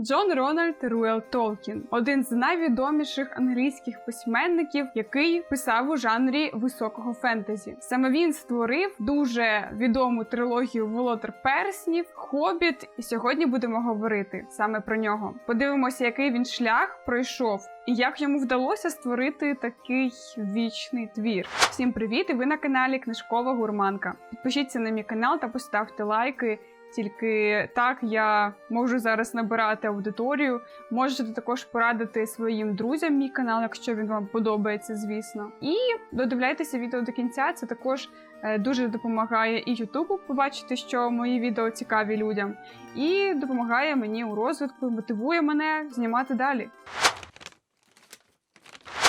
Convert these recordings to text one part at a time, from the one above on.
Джон Рональд Руел Толкін один з найвідоміших англійських письменників, який писав у жанрі високого фентезі. Саме він створив дуже відому трилогію Володар Перснів, Хобіт, і сьогодні будемо говорити саме про нього. Подивимося, який він шлях пройшов. І як йому вдалося створити такий вічний твір? Всім привіт! І ви на каналі Книжкова Гурманка. Підпишіться на мій канал та поставте лайки. Тільки так я можу зараз набирати аудиторію. Можете також порадити своїм друзям мій канал, якщо він вам подобається, звісно. І додивляйтеся відео до кінця. Це також е, дуже допомагає і Ютубу побачити, що мої відео цікаві людям, і допомагає мені у розвитку, мотивує мене знімати далі.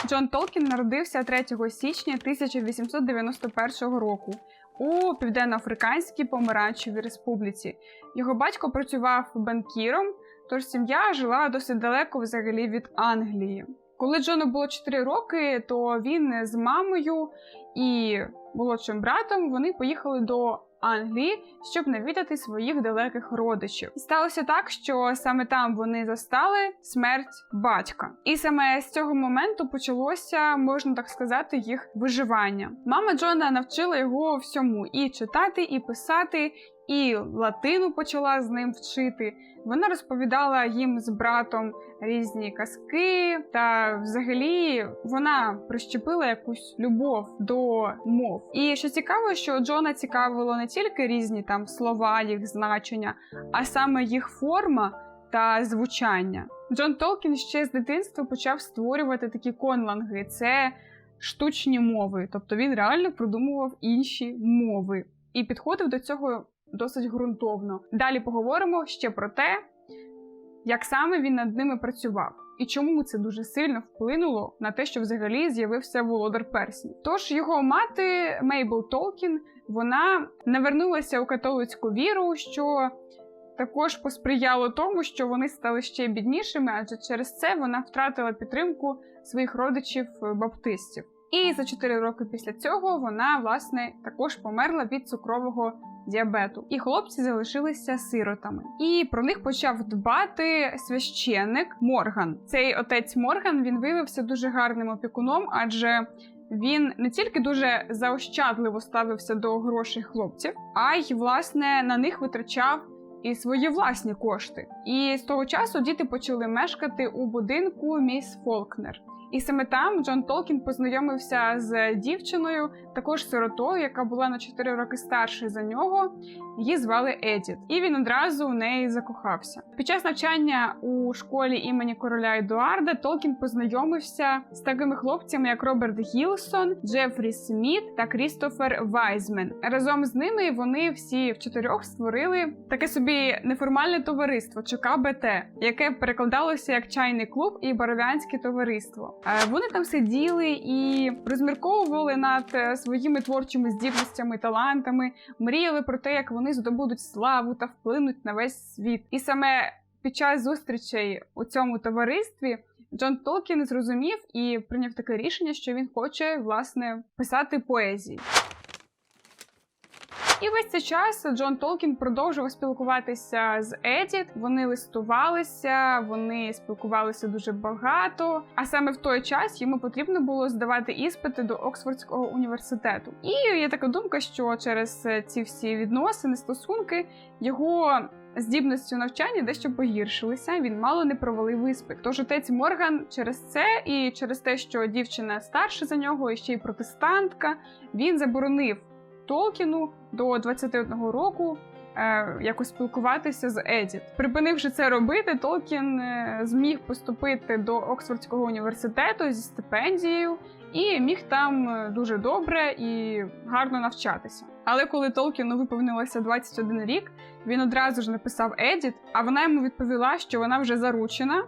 Джон Толкін народився 3 січня 1891 року у Південно-Африканській Помаранчевій Республіці. Його батько працював банкіром, тож сім'я жила досить далеко взагалі від Англії. Коли Джону було 4 роки, то він з мамою і молодшим братом вони поїхали до Англії, щоб навідати своїх далеких родичів. І сталося так, що саме там вони застали смерть батька. І саме з цього моменту почалося, можна так сказати, їх виживання. Мама Джона навчила його всьому і читати, і писати, і латину почала з ним вчити. Вона розповідала їм з братом різні казки, та взагалі вона прищепила якусь любов до мов. І що цікаво, що Джона цікавило не тільки різні там слова, їх значення, а саме їх форма та звучання. Джон Толкін ще з дитинства почав створювати такі конланги. Це штучні мови, тобто він реально придумував інші мови і підходив до цього досить ґрунтовно. Далі поговоримо ще про те, як саме він над ними працював. І чому це дуже сильно вплинуло на те, що взагалі з'явився володар Персні. Тож його мати Мейбл Толкін вона навернулася у католицьку віру, що також посприяло тому, що вони стали ще біднішими, адже через це вона втратила підтримку своїх родичів баптистів. І за 4 роки після цього вона власне також померла від цукрового діабету. І хлопці залишилися сиротами. І про них почав дбати священник Морган. Цей отець Морган він виявився дуже гарним опікуном, адже він не тільки дуже заощадливо ставився до грошей хлопців, а й власне на них витрачав. І свої власні кошти. І з того часу діти почали мешкати у будинку міс Фолкнер. І саме там Джон Толкін познайомився з дівчиною, також сиротою, яка була на 4 роки старше за нього. Її звали Едіт, і він одразу у неї закохався. Під час навчання у школі імені короля Едуарда Толкін познайомився з такими хлопцями, як Роберт Гілсон, Джефрі Сміт та Крістофер Вайзмен. Разом з ними вони всі в чотирьох створили таке собі неформальне товариство чи КБТ, яке перекладалося як чайний клуб і баровянське товариство. Вони там сиділи і розмірковували над е, своїми творчими здібностями, талантами, мріяли про те, як вони здобудуть славу та вплинуть на весь світ. І саме під час зустрічей у цьому товаристві Джон Толкін зрозумів і прийняв таке рішення, що він хоче власне писати поезії. І весь цей час Джон Толкін продовжував спілкуватися з Едіт. Вони листувалися, вони спілкувалися дуже багато. А саме в той час йому потрібно було здавати іспити до Оксфордського університету. І є така думка, що через ці всі відносини, стосунки його. Здібності у навчанні дещо погіршилися, він мало не провалив іспит. Тож отець Морган через це і через те, що дівчина старша за нього, і ще й протестантка, він заборонив Толкіну до 21 року е, якось спілкуватися з Едіт. Припинивши це робити, Толкін е, зміг поступити до Оксфордського університету зі стипендією і міг там е, дуже добре і гарно навчатися. Але коли Толкіну виповнилося 21 рік, він одразу ж написав Едіт, а вона йому відповіла, що вона вже заручена.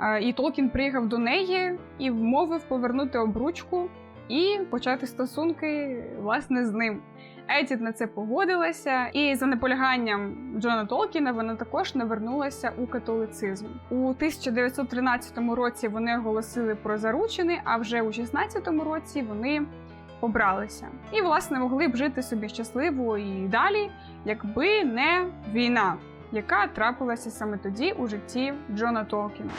Е, і Толкін приїхав до неї і вмовив повернути обручку і почати стосунки власне з ним. Едіт на це погодилася, і за наполяганням Джона Толкіна вона також навернулася у католицизм. У 1913 році вони оголосили про заручини, а вже у 16 році вони побралися. І, власне, могли б жити собі щасливо і далі, якби не війна. яка трапилася саме тоді у житті Джона Толкіна.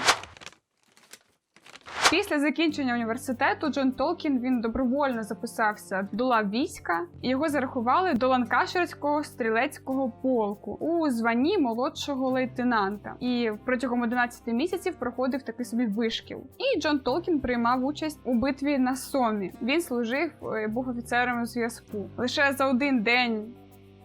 Після закінчення університету Джон Толкін він добровольно записався до лав війська, і його зарахували до ланкаширського стрілецького полку у званні молодшого лейтенанта. І протягом 11 місяців проходив такий собі вишкіл. І Джон Толкін приймав участь у битві на Сомі. Він служив, е, був офіцером зв'язку. Лише за один день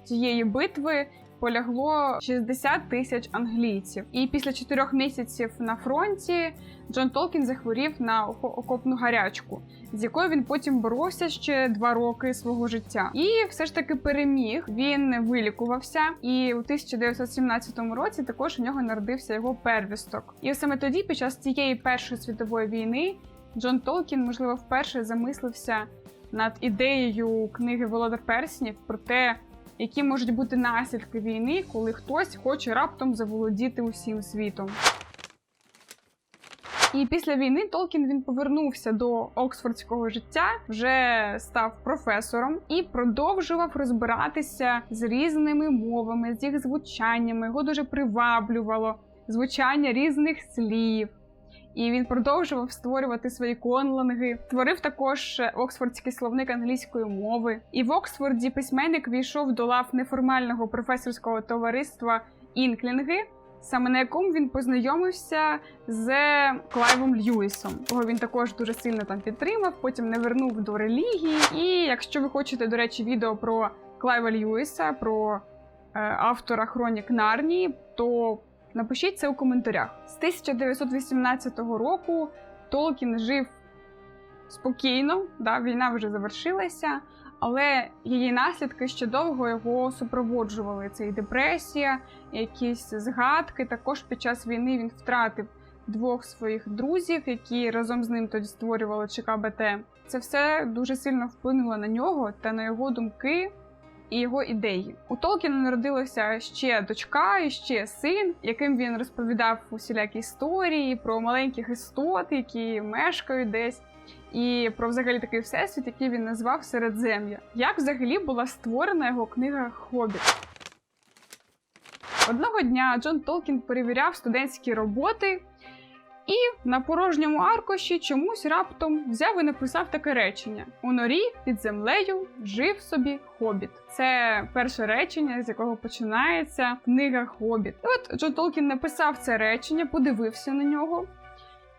цієї битви полягло 60 тисяч англійців. І після чотирьох місяців на фронті Джон Толкін захворів на око- окопну гарячку, з якою він потім боровся ще два роки свого життя. І все ж таки переміг. Він вилікувався, і у 1917 році також у нього народився його первісток. І саме тоді, під час цієї першої світової війни, Джон Толкін, можливо, вперше замислився над ідеєю книги Володар Перснів про те, які можуть бути наслідки війни, коли хтось хоче раптом заволодіти усім світом. І після війни Толкін він повернувся до оксфордського життя, вже став професором і продовжував розбиратися з різними мовами, з їх звучаннями. Його дуже приваблювало звучання різних слів. І він продовжував створювати свої конланги. Творив також Оксфордський словник англійської мови. І в Оксфорді письменник війшов до лав неформального професорського товариства Інклінги, саме на якому він познайомився з Клайвом Льюісом. Кого він також дуже сильно там підтримав, потім не вернув до релігії. І якщо ви хочете, до речі, відео про Клайва Льюіса, про е, автора Хронік Нарнії, то Напишіть це у коментарях. З 1918 року Толкін жив спокійно, да, війна вже завершилася, але її наслідки ще довго його супроводжували. Це і депресія, і якісь згадки. Також під час війни він втратив двох своїх друзів, які разом з ним тоді створювали ЧКБТ. Це все дуже сильно вплинуло на нього та на його думки і його ідеї. У Толкіна народилася ще дочка і ще син, яким він розповідав усілякі історії про маленьких істот, які мешкають десь. І про взагалі такий всесвіт, який він назвав Середзем'я. Як взагалі була створена його книга Хобіт? Одного дня Джон Толкін перевіряв студентські роботи і на порожньому аркуші чомусь раптом взяв і написав таке речення: у норі під землею жив собі хобіт. Це перше речення, з якого починається книга Хобіт. І от Джон Толкін написав це речення, подивився на нього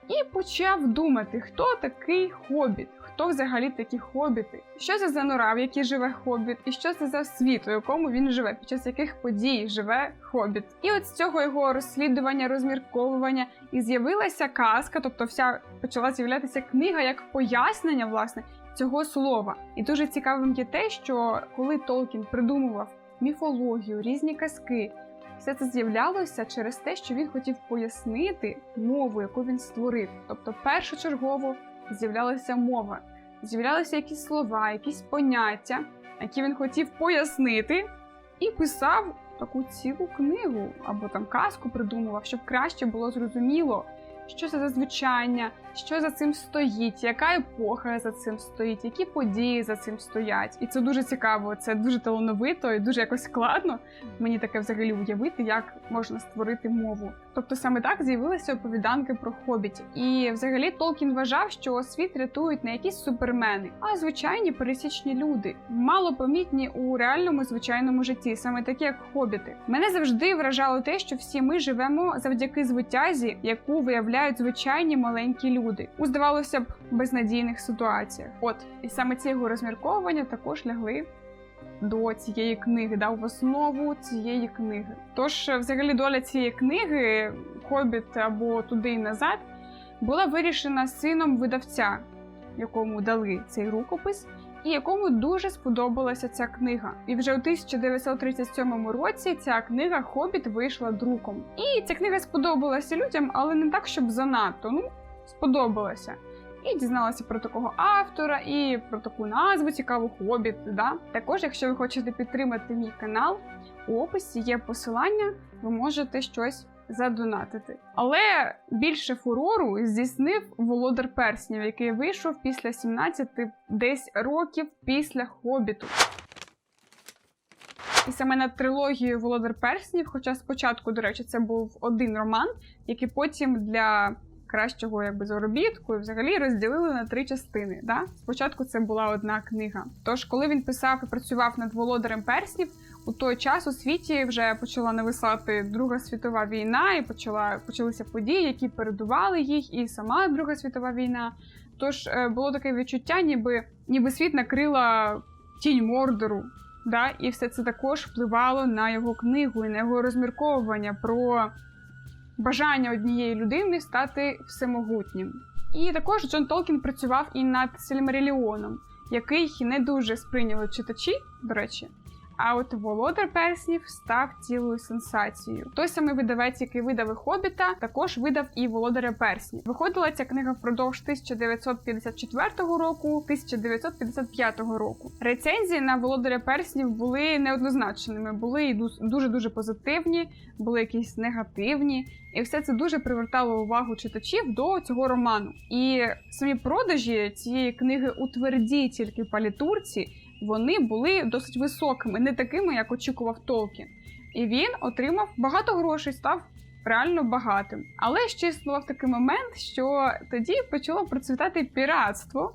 і почав думати, хто такий хобіт. Хто взагалі такі хобіти? Що це за нора, в якій живе хобіт, і що це за світ, у якому він живе, під час яких подій живе хобіт? І от з цього його розслідування, розмірковування і з'явилася казка, тобто вся почала з'являтися книга як пояснення власне цього слова. І дуже цікавим є те, що коли Толкін придумував міфологію, різні казки. Все це з'являлося через те, що він хотів пояснити мову, яку він створив. Тобто, першочергово з'являлася мова, з'являлися якісь слова, якісь поняття, які він хотів пояснити, і писав таку цілу книгу або там казку придумував, щоб краще було зрозуміло, що це за звучання, що за цим стоїть, яка епоха за цим стоїть, які події за цим стоять. І це дуже цікаво, це дуже талановито і дуже якось складно. Мені таке взагалі уявити, як можна створити мову. Тобто саме так з'явилися оповіданки про хобітів. І взагалі Толкін вважав, що світ рятують не якісь супермени, а звичайні пересічні люди, мало помітні у реальному звичайному житті, саме такі як хобіти. Мене завжди вражало те, що всі ми живемо завдяки звитязі, яку виявляють звичайні маленькі люди у здавалося б безнадійних ситуаціях. От і саме ці його розмірковування також лягли до цієї книги, дав в основу цієї книги. Тож, взагалі, доля цієї книги Хобіт або туди і назад була вирішена сином видавця, якому дали цей рукопис. І якому дуже сподобалася ця книга. І вже у 1937 році ця книга Хобіт вийшла друком. І ця книга сподобалася людям, але не так, щоб занадто. Ну, сподобалася. І дізналася про такого автора, і про таку назву цікаву хобіт. Да? Також, якщо ви хочете підтримати мій канал, у описі є посилання, ви можете щось задонатити. Але більше фурору здійснив Володар Перснів, який вийшов після 17 десь років після хобіту. І саме над трилогією Володар Перснів, хоча спочатку, до речі, це був один роман, який потім для кращого якби заробітку і взагалі розділили на три частини. Да? Спочатку це була одна книга. Тож, коли він писав і працював над володарем перснів, у той час у світі вже почала нависати Друга світова війна, і почала почалися події, які передували їх, і сама Друга світова війна. Тож е, було таке відчуття, ніби ніби світ накрила тінь Мордору. Да? І все це також впливало на його книгу і на його розмірковування про бажання однієї людини стати всемогутнім. І також Джон Толкін працював і над Сільмаріліоном, який не дуже сприйняли читачі, до речі. А от Володар Перснів став цілою сенсацією. Той самий видавець, який видав Хобіта, також видав і Володаря Перснів. Виходила ця книга впродовж 1954 року, 1955 року. Рецензії на Володаря Перснів були неоднозначними, були і дуже дуже позитивні, були якісь негативні, і все це дуже привертало увагу читачів до цього роману. І самі продажі цієї книги у твердій тільки палітурці вони були досить високими, не такими, як очікував Толкін. І він отримав багато грошей, став реально багатим. Але ще існував такий момент, що тоді почало процвітати піратство,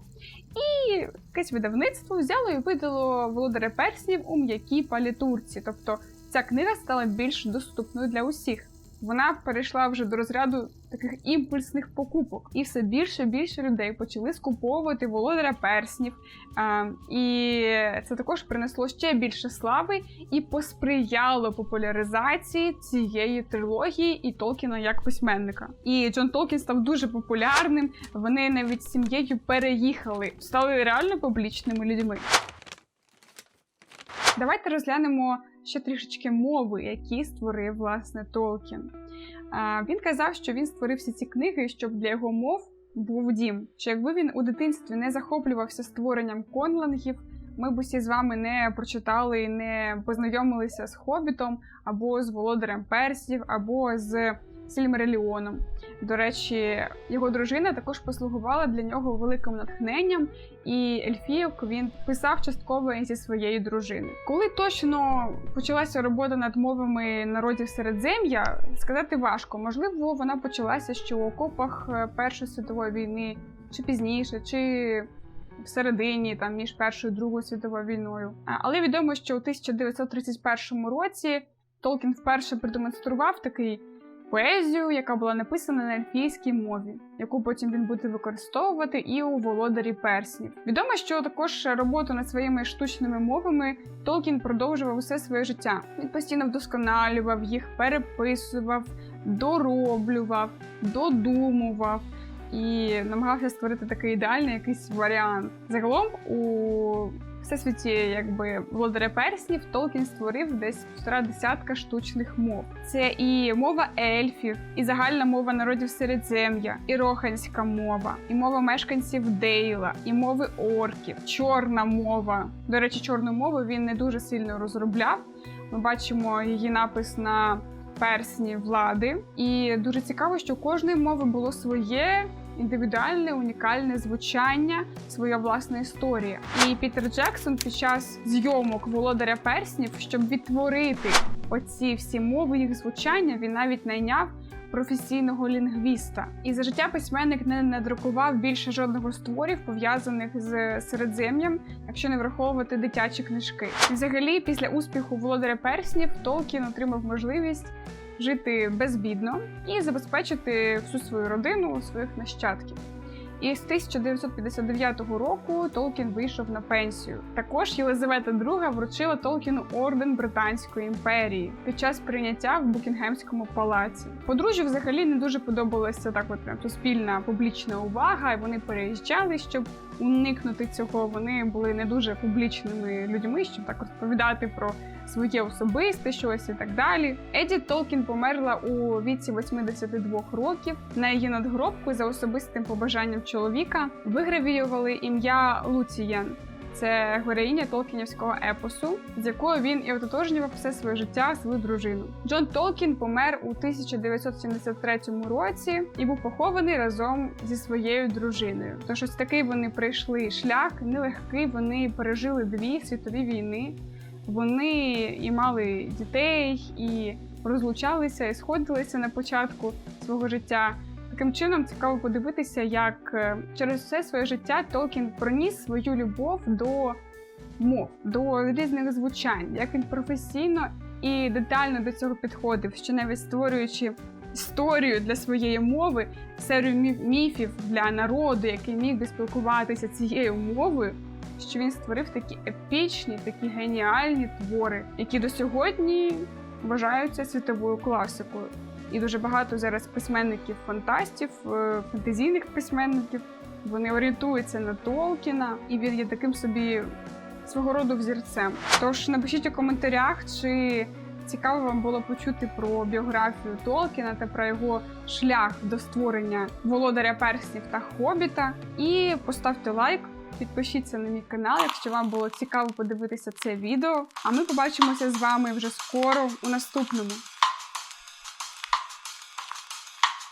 і якесь видавництво взяло і видало володаря перснів у м'якій палітурці. Тобто ця книга стала більш доступною для усіх вона перейшла вже до розряду таких імпульсних покупок, і все більше і більше людей почали скуповувати володаря перснів. І це також принесло ще більше слави і посприяло популяризації цієї трилогії і Толкіна як письменника. І Джон Толкін став дуже популярним. Вони навіть з сім'єю переїхали, стали реально публічними людьми. Давайте розглянемо ще трішечки мови, які створив власне Толкін. Він казав, що він створив всі ці книги, щоб для його мов був дім. Що якби він у дитинстві не захоплювався створенням конлангів, ми б усі з вами не прочитали і не познайомилися з Хобітом або з Володарем Персів, або з Сільмереліоном. До речі, його дружина також послугувала для нього великим натхненням, і Ельфійок він писав частково зі своєї дружини. Коли точно почалася робота над мовами народів Середзем'я, сказати важко. Можливо, вона почалася ще у окопах е, Першої світової війни, чи пізніше, чи всередині, там між Першою і Другою світовою війною. Але відомо, що у 1931 році Толкін вперше продемонстрував такий поезію, яка була написана на ельфійській мові, яку потім він буде використовувати і у володарі перснів. Відомо, що також роботу над своїми штучними мовами Толкін продовжував усе своє життя. Він постійно вдосконалював їх, переписував, дороблював, додумував. І намагався створити такий ідеальний якийсь варіант. Загалом у всесвіті, якби володаря перснів, Толкін створив десь півтора десятка штучних мов. Це і мова ельфів, і загальна мова народів Середзем'я, і роханська мова, і мова мешканців Дейла, і мови орків, чорна мова. До речі, чорну мову він не дуже сильно розробляв. Ми бачимо її напис на персні влади, і дуже цікаво, що кожної мови було своє індивідуальне унікальне звучання, своя власна історія. І Пітер Джексон під час зйомок володаря перснів, щоб відтворити оці всі мови їх звучання, він навіть найняв. Професійного лінгвіста і за життя письменник не надрукував більше жодного з творів, пов'язаних з середзем'ям, якщо не враховувати дитячі книжки. Взагалі, після успіху володаря перснів Толкін отримав можливість жити безбідно і забезпечити всю свою родину, своїх нащадків. І з 1959 року Толкін вийшов на пенсію. Також Єлизавета II вручила Толкіну орден Британської імперії під час прийняття в Букінгемському палаці. Подружжю взагалі не дуже подобалася так, от прям суспільна публічна увага, і вони переїжджали, щоб уникнути цього. Вони були не дуже публічними людьми, щоб так розповідати про своє особисте щось і так далі. Еді Толкін померла у віці 82 років. На її надгробку за особистим побажанням чоловіка вигравіювали ім'я Луцієн. Це героїня Толкінівського епосу, з якою він і ототожнював все своє життя свою дружину. Джон Толкін помер у 1973 році і був похований разом зі своєю дружиною. Тож ось такий вони пройшли шлях нелегкий. Вони пережили дві світові війни. вони і мали дітей, і розлучалися, і сходилися на початку свого життя. Таким чином цікаво подивитися, як е, через все своє життя Толкін проніс свою любов до мов, до різних звучань, як він професійно і детально до цього підходив, що навіть створюючи історію для своєї мови, серію міфів для народу, який міг би спілкуватися цією мовою, що він створив такі епічні, такі геніальні твори, які до сьогодні вважаються світовою класикою. І дуже багато зараз письменників фантастів, е, фантазійних письменників. Вони орієнтуються на Толкіна, і він є таким собі свого роду взірцем. Тож напишіть у коментарях, чи цікаво вам було почути про біографію Толкіна та про його шлях до створення володаря перснів та хобіта. І поставте лайк. Підпишіться на мій канал, якщо вам було цікаво подивитися це відео. А ми побачимося з вами вже скоро у наступному.